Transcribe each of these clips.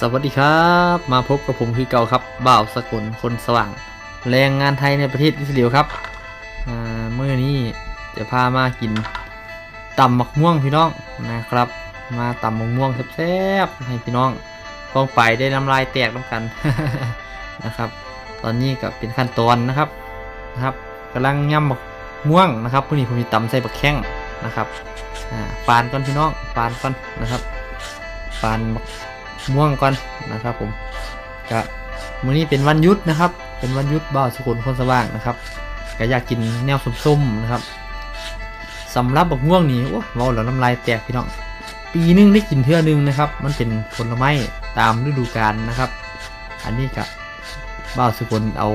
สวัสดีครับ มาพบกับผมคือเก่าครับบ่าวสกุลคนสว่าง แรงงานไทยในประเทศอิสราเอลครับอ่าเมื่อนี้จะพามากินตำหมักม่วงพี่น้องนะครับ มาตำหมักม่วงแซ่บๆให้พี่น้องกองไปได้น้ำลายแตกน้ำกันนะครับ ตอนนี้ก็เป็นขั้นตอนนะครับนะครับกำลังย่ำหมักม่วงนะครับผู้นี้ผมมีตำใส่บักแข้งนะครับอ่าปานก่อนพี่น้องปานก่อนนะครับปาน ม่วงก่อนนะครับผมก็มื้อนี้เป็นวันยุดนะครับ เป็นวันยุดบ่าวสุขุนคนสว่างนะครับก็อยากกินแนวส้มๆนะครับสำหรับบักม่วงนี่โอ้ว้าแล้วน้ำลายแตกพี่น้อง ปีหนึงได้กินเทื่อหนึงนะครับ มันเป็นผลไม้ตามฤดูกาลนะครับ อันนี้ก็บ่าวสุขุนเอา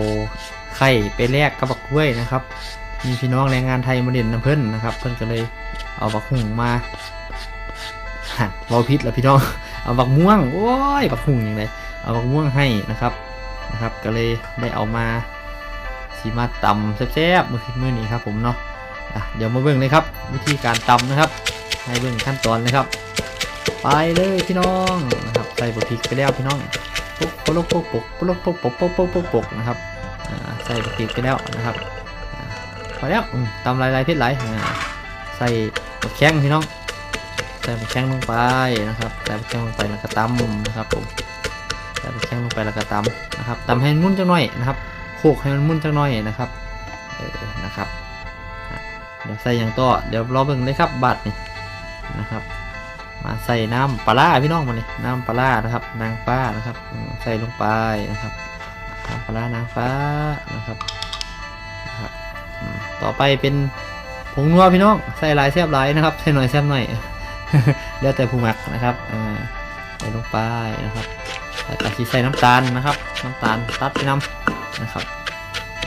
ไข่ไปแลกกับบักกล้วยนะครับ มีพี่น้องแรงงานไทยมาเด่นน้ำเพิ่นนะครับ เพิ่นก็เลยเอาบักหุ่งมาหันเว้าพิษแล้วพี่น้อง เอาบักม่วงโอ้ยบักหุ่งอย่างไรเอาบักม่วงให้นะครับนะครับ ก็เลยได้เอามาสีมาตำแซ่บๆมือคิดมือนี้ครับผมเนาะะเดี๋ยวมาเบิ่งเลยครับ วิธีการตำนะครับ ให้เบิ่งขั้นตอนเลยครับ ไปเลยพี่น้องนะครับใส่บะพริกไปแล้วพี่น้องปุ๊บปุ๊บปุ๊บปุ๊บปุ๊บปุ๊บปุ๊บปุ๊บปุ๊บปุ๊บปุ๊บนะครับใส่บะพริกไปแล้วนะครับพอแล้วตำลายลายเพชรไหลใส่บะแข้งพี่น้อง ใส่ไปแข้งลงไปนะครับใส่ไปแข้งลงไปแล้วก็ตำนะครับผมใส่ไปแข้งลงไปแล้วก็ตำนะครับตำให้มันมุ่นจังหน่อยนะครับโขกให้มันมุ่นจังหน่อยนะครับเออนะครับเดี๋ยวใส่อย่างต่อเดี๋ยวรอเบิ่งเลยครับบัตรนี่นะครับ มาใส่น้ำปลาพี่น้องมาเลยน้ำปลานะครับนางฟ้านะครับใส่ลงไปนะครับน้ำปลานางฟ้านะครับต่อไปเป็นผงนัวพี่น้องใส่ลายแซบลายนะครับใส่หน่อยแซบหน่อย แล้วแต่ผู้หมักนะครับใส่ลงไปนะครับแต่ตะกี้ใส่น้ำตาลนะครับ น้ำตาลตัดไปน้ำนะครับ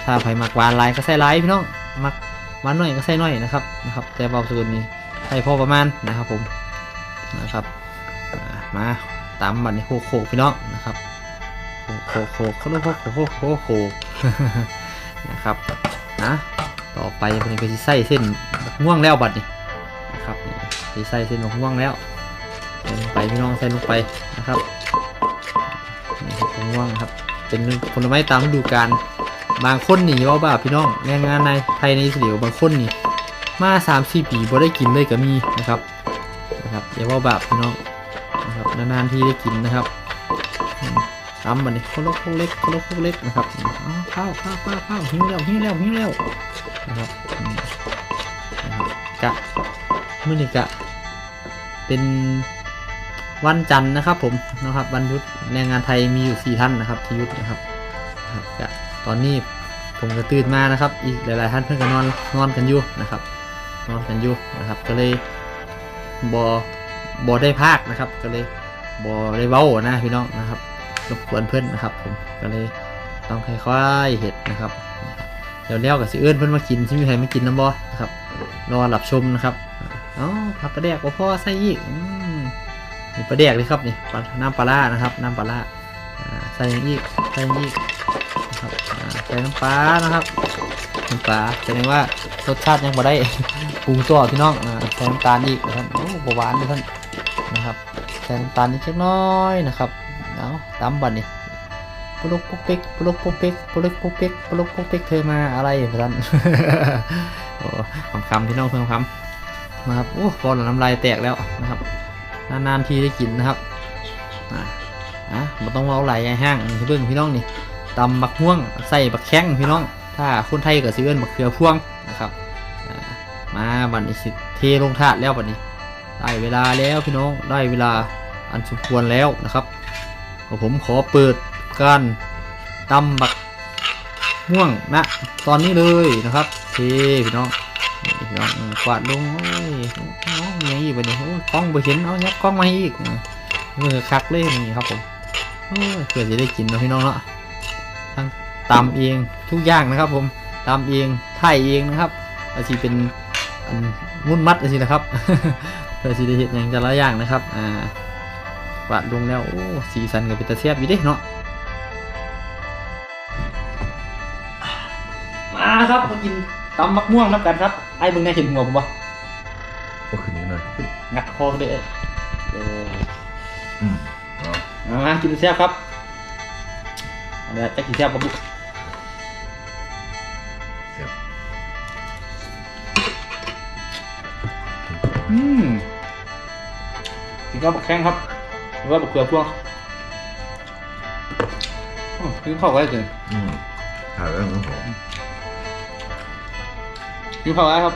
ถ้าใครหมักหวานหลายก็ใส่หลายพี่น้องหมักหวานหน่อยก็ใส่หน่อยนะครับนะครับ แต่เบาสูตรนี้ใส่พอประมาณนะครับผมนะครับมาตามบันนี้โคโคพี่น้องนะครับโคโคโคเขาเรียกโคโคโคโคนะครับนะต่อไปคนนี้ก็จะใส่เส้นม่วงแล้วบัดนี้ นี่ใส่เส้นมะม่วงแล้วใส่ลงไปพี่น้องใส่ลงไปนะครับนี่ครับมะม่วงนะครับ เป็นผลไม้ตามฤดูกาลบางคนหนีว่าบ้าพี่น้องแรงงานในไทยในอิสราเอลบางคนนี่มาสามสี่ปีบ่ได้กินเลยก็มีนะครับนะครับอย่าว่าบาปพี่น้องนะครับนานๆที่ได้กินนะครับอืมตำบันนี้โคโลโคเล็กโคโลโคเล็กนะครับอ้าวข้าวข้าวข้าวข้าวหิวแล้วหิวแล้วหิวแล้วนะครับอืมนะครับกะมื่อนี้กะ เป็นวันจันทร์นะครับผมนะครับวันยุดแรงงานไทยมีอยู่สี่ท่านนะครับที่ยุดนะครับนะครับกะตอนนี้ผมก็ตื่นมานะครับ อีกหลาย ๆ ท่านเพื่อนก็นอนนอนกันอยู่นะครับ นอนกันอยู่นะครับ ก็เลยบอบอได้ภาคนะครับ ก็เลยบอได้เว้านะพี่น้องนะครับรบกวนเพื่อนนะครับ ผมก็เลยต้องค่อยๆเห็ดนะครับเดี๋ยวเลี้ยวกับสิเอื้อนเพื่อนมากินที่มีใครไม่กินน้ำบอนะครับรอหลับชมนะครับ อ๋อผักปลาแดกว่าพ่อใส่อีกอืมนี่ปลาแดกเลยครับนี่ปลาน้ำปลาร้านะครับ น้ำปลาร้าอ่าใส่ย่างอีกใส่ย่างอีกนะครับใส่น้ำปลานะครับน้ำปลาแสดงว่ารสชาติยังบ่ได้ปรุงตัวพี่น้องใส่น้ำตาลอีกนะครับโอ้หวานด้วยท่านนะครับใส่น้ำตาลนิดน้อยนะครับเอาตำบัดนี่ปลุกปุกเป๊กปลุกปุกเป๊กปลุกปุกเป๊กปลุกปุกเป๊กเธอมาอะไรท่านโอ้คำคำพี่น้องเพิ่มคำ นะครับโอ้บอลน้ำลายแตกแล้วนะครับนานๆทีได้กินนะครับอะอะมันต้องเอาไหลายห้างนี่เบิ้งพี่น้องนี่ตำบักม่วงใส่บักแข้งพี่น้อง ถ้าคนไทยก็สิเอิ้นบักเขือพ่วงนะครับมาบัดนี้สิเทลงถาดแล้วบัดนี้ ได้เวลาแล้วพี่น้องได้เวลาอันสมควรแล้วนะครับผมขอเปิดการตำบักม่วงนะ ตอนนี้เลยนะครับเทพี่น้อง น้องกวาดลงโอ้ยน้องมีอะไรอีกวะเนี่ยโอ้ยกล้องไปเห็นเอายับกล้องมาอีกอะมือคักเลยนี่ครับผมโอ้ยเพื่อจะได้กินเนาะพี่น้องเนาะทั้งตำเองทุกอย่างนะครับ ผมตำเองถ่ายเองนะครับอาชีเป็นอันมุ่นมัดอาชีนะครับเพื่อจะได้เห็นอย่างแต่ละอย่างนะครับอ่ากวาดลงแล้วโอ้สีสันกับเป็นตาเสียบอยู่เด้เนาะมาครับมากินตำมักม่วงนับกันครับ ไอ้มึงได้เห็นหัวผมปะโอ้คืนนี้หน่อยงัดคอเลยเอออืมเอาเอามาานกินแซ่บครับเอาละจะกินแซ่บกับลูกเสียบอืมกินข้าวบักแข้งครับหรือว่าบักเขือพวงอืมกินข้าวไว้เลยอืมถ่ายแล้วมันหอม กินข้าวไว้ครับ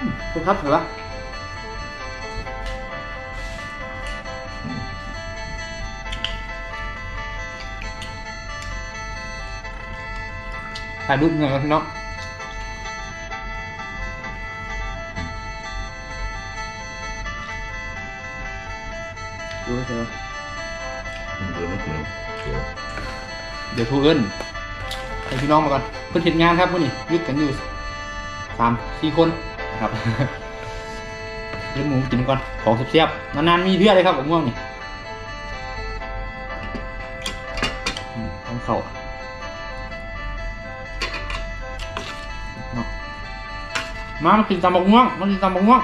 อืมคุณครับเห็นปะถ่ายรูปหน่อยครับพี่น้องดูเถอะมันเกินไม่ถึงเดี๋ยวเดี๋ยวโทรเอิ้น ให้พี่น้องมาก่อนเพิ่นเห็นงานครับมื่อนี้ยึดกันอยู่สามสี่คนนะครับเลี้ยงหมูกินก่อนของเสียบๆนานๆมีเพื่อเลยครับผมม่วงนี่ต้องเข้าเนาะมามากินตำบักม่วงมากินตำบักม่วง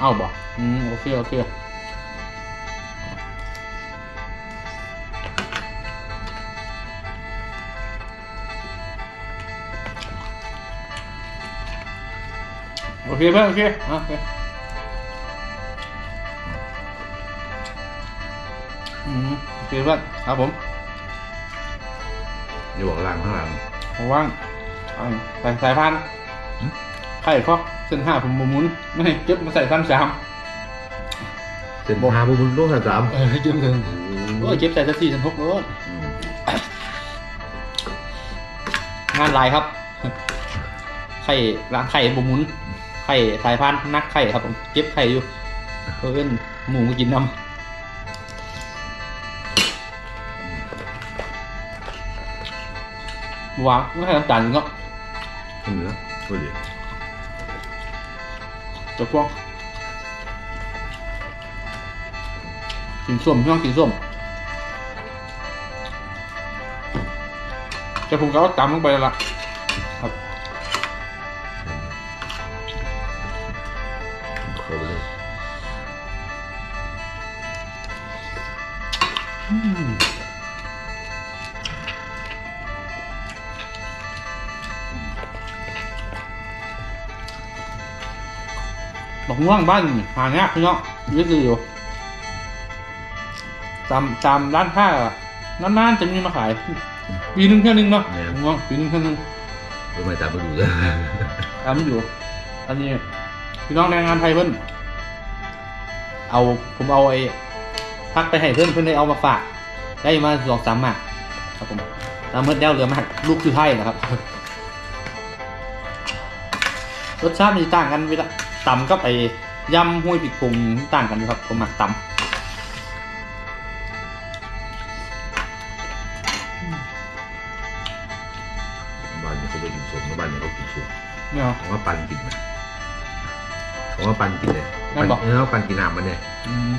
เอาบ่อืมโอเคโอเค โอเคเพื่อนโอเคอะโอเคอืมโอเคเพื่อนครับผมอย่าบอกล่างข้างหลังผมว่างเอาใส่สายพันธุ์หืมไข่ครอบเส้นห้าผมบ่หมุนไม่ให้เก็บมาใส่พันสามเส้นพาบุญโลกสามเออเก็บถึงโอ้ยเก็บใส่สักสี่สักหกโลดอืมงานหลายครับไข่ร้านไข่บ่หมุน ไข่สายพันธุ์นักไข่ครับผมเก็บไข่อยู่เพิ่นหมูมากินน้ำวางไม่ให้น้ำตาลก็คนเหนือก็ดีจะพวกกินส้มพี่น้องกินส้มจะผมก็เอาตำลงไปแล้วล่ะ ไปเลยบอกง่วงบ้านนี่หายากพี่น้องยืดอยู่ตามตามร้านค้าอะนานๆจะมีมาขาย ปีหนึงแค่อนึงเนาะผมว่าปีหนึงแค่อนึงทำไมตามมาดูเลยตามอยู่อันนี้ พี่น้องแรงงานไทยเพิ่นเอาผมเอาไอ้พักไปให้เพื่อนเพื่อนได้เอามาฝาก ได้มาสองสามหมากครับผมตามเมื่อเดวเหลือมากลูกคือไทยนะครับ รสชาติมันจะต่างกันเวลาตำกับไอ้ยำห้วยปิดพุงต่างกันอยู่ครับผมหมักตบ้านนี้เขาไปกินส้มบ้านนี้เขากินส้มำเนี่ยเขาว่าปันกินนะ เขาว่าปันกินเลยนั่นบอกเออปันกินน้ำมันเนี่ยอืม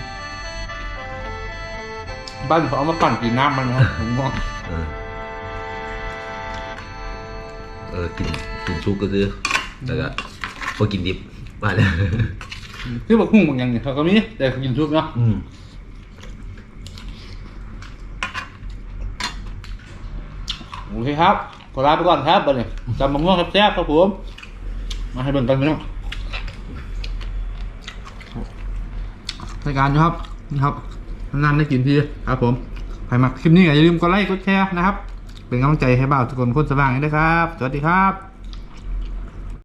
บ้านเขาเอามาปั่นกินน้ำมันนะครับผมว่าเออเออกินกินซุปก็ซื้อแล้วก็พอกินดิบมาเลยคือบักหุ่งบางอย่างเนี่ยเขาก็มีแต่เขากินซุปเนาะอืมโอเคครับ ขอลาไปก่อนครับบัดนี้จำมะม่วงแซ่บๆครับผม มาให้เบิ่งกันพี่น้อง รายการนะครับนะครับนานๆได้กินทีครับผมใครมากคลิปนี้อย่าลืมกดไลค์กดแชร์นะครับ เป็นกำลังใจให้บ่าวทุกคนคนสว่างนี้ด้วยครับ สวัสดีครับ